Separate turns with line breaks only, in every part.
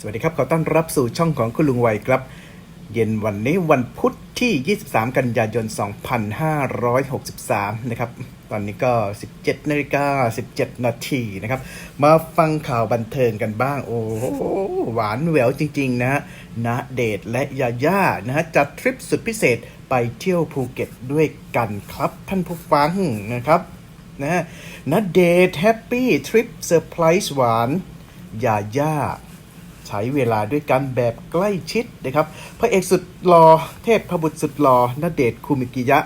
สวัสดีครับ ขอต้อนรับสู่ช่องของคุณลุงไวยครับ เย็นวันนี้วันพุธที่ 23 กันยายน 2563 นะครับ ตอนนี้ก็ 17นาฬิกา17 นาทีนะครับ มาฟังข่าวบันเทิงกันบ้าง โอ้โหหวานแหววจริง ๆ นะฮะเดชและยาย่านะฮะจัดทริปสุดพิเศษไปเที่ยวภูเก็ตด้วยกันครับ ท่านผู้ฟังนะครับนะฮะเดชน์แฮปปี้ทริปเซอร์ไพรส์หวานยาย่า ช้เวลาด้วยกันแบบใกล้ชิดนะครับพระเอกสุดหล่อเทพพบุตรสุดหล่อณเดชคูมิกิยะ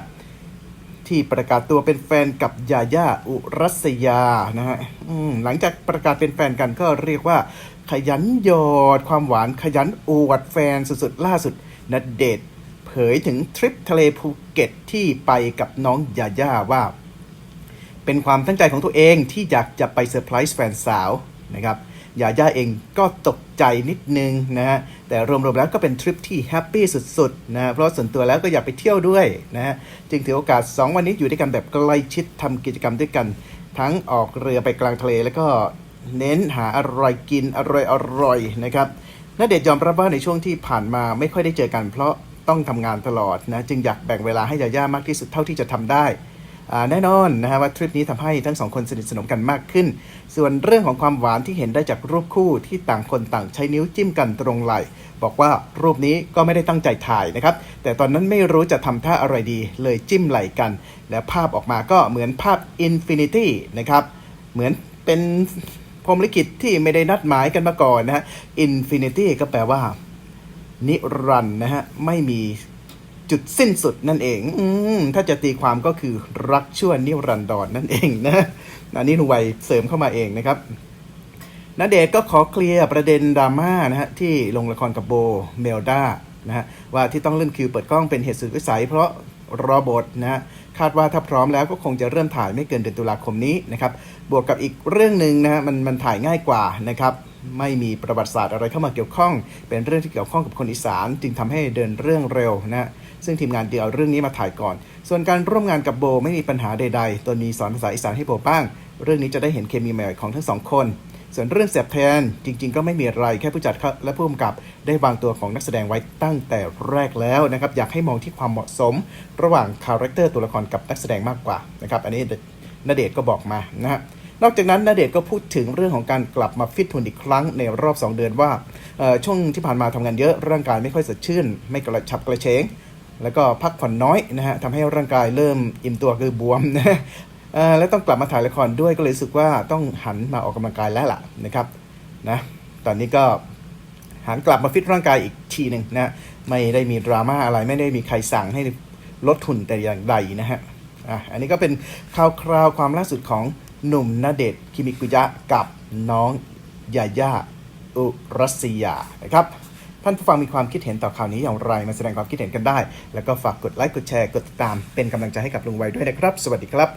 ที่ประกาศตัวเป็นแฟนกับยาย่าอุรัสยานะฮะหลังจากประกาศเป็นแฟนกันก็เรียกว่า ขยันหยอดความหวานขยันอวดแฟนสุดๆล่าสุดณเดชน์เผยถึงทริปทะเลภูเก็ตที่ไปกับน้องยาย่าว่า เป็นความตั้งใจของตัวเองที่อยากจะไปเซอร์ไพรส์แฟนสาวนะครับ ยาย่าเองก็ตกใจนิดนึงนะฮะแต่รวมๆแล้วก็เป็นทริปที่แฮปปี้สุดๆนะฮะเพราะส่วนตัวแล้วก็อยากไปเที่ยวด้วยนะฮะจึงถือโอกาส 2 วันนี้อยู่ด้วยกันแบบใกล้ชิดทำกิจกรรมด้วยกัน ทั้งออกเรือไปกลางทะเลแล้วก็เน้นหาอะไรกินอร่อยๆนะครับณเดชน์ยอมรับว่าในช่วงที่ผ่านมาไม่ค่อยได้เจอกันเพราะต้องทำงานตลอดนะจึงอยากแบ่งเวลาให้ยาย่ามากที่สุดเท่าที่จะทำได้ แน่นอนนะฮะว่าทริปนี้ทำให้ทั้งสองคนสนิทสนมกันมากขึ้น ส่วนเรื่องของความหวานที่เห็นได้จากรูปคู่ที่ต่างคนต่างใช้นิ้วจิ้มกันตรงไหล่บอกว่ารูปนี้ก็ไม่ได้ตั้งใจถ่ายนะครับ แต่ตอนนั้นไม่รู้จะทำท่าอะไรดีเลยจิ้มไหล่กัน และภาพออกมาก็เหมือนภาพ Infinity นะครับ เหมือนเป็นพรมลิขิตที่ไม่ได้นัดหมายกันมาก่อนนะฮะ Infinity ก็แปลว่า นิรันนะฮะ ไม่มี จุดสิ้นสุดนั่นเองอืถ้าจะตีความก็คือรักชั่วนิรันดรนนั่นเองนะอันนี้หนูไวยเสริมเข้ามาเองนะครับณเดชน์ก็ขอเคลียร์ประเด็นดราม่านะฮะที่ลงละครกับโบเมลดานะฮะว่าที่ต้องเลื่อนคิวเปิดกล้องเป็นเหตุสุดวิสัย เพราะรอบทนะฮะคาดว่าถ้าพร้อมแล้วก็คงจะเริ่มถ่ายไม่เกินเดือนตุลาคมนี้นะครับบวกกับอีกเรื่องหนึ่งนะฮะมันมันถ่ายง่ายกว่านะครับไม่มีประวัติศาสตร์อะไรเข้ามาเกี่ยวข้อง เป็นเรื่องที่เกี่ยวข้องกับคนอีสาน จึงทำให้เดินเรื่องเร็วนะฮะ ซึ่งทีมงานเดียวเรื่องนี้มาถ่ายก่อน ส่วนการร่วมงานกับโบไม่มีปัญหาใดๆตนมีสอนภาษาอีสานให้โบบ้าง เรื่องนี้จะได้เห็นเคมีใหม่ของทั้งสองคน ส่วนเรื่องเสียบแทนจริง ๆ ก็ไม่มีอะไรแค่ผู้จัดและผู้กำกับ ได้วางตัวของนักแสดงไว้ตั้งแต่แรกแล้วนะครับอยากให้มองที่ความเหมาะสม ระหว่างคาแรคเตอร์ตัวละครกับนักแสดงมากกว่านะครับอันนี้ณเดชก็บอกมานะฮะนอกจากนั้นณเดชก็พูดถึงเรื่องของการกลับมาฟิตหุ่นอีกครั้งในรอบ 2 เดือนว่าช่วงที่ผ่านมาทำงานเยอะร่างกายไม่ค่อยสดชื่น ไม่กระฉับกระเฉง แล้วก็พักผ่อนน้อยนะฮะทำให้ร่างกายเริ่มอิ่มตัวคือบวมนะเอ่อและต้องกลับมาถ่ายละครด้วยก็เลยรู้สึกว่าต้องหันมาออกกำลังกายแล้วล่ะนะครับนะตอนนี้ก็หันกลับมาฟิตร่างกายอีกทีหนึ่งนะไม่ได้มีดราม่าอะไรไม่ได้มีใครสั่งให้ลดหุ่นแต่อย่างใดนะฮะอะอันนี้ก็เป็นข่าวคราวความล่าสุดของหนุ่มณเดชน์คิมิกุยะกับน้องยาย่าอุรัสยานะครับ ท่านผู้ฟังมีความคิดเห็นต่อข่าวนี้อย่างไรมาแสดงความคิดเห็นกันได้ แล้วก็ฝากกดไลค์กดแชร์กดติดตามเป็นกำลังใจให้กับลุงไวด้วยนะครับ สวัสดีครับ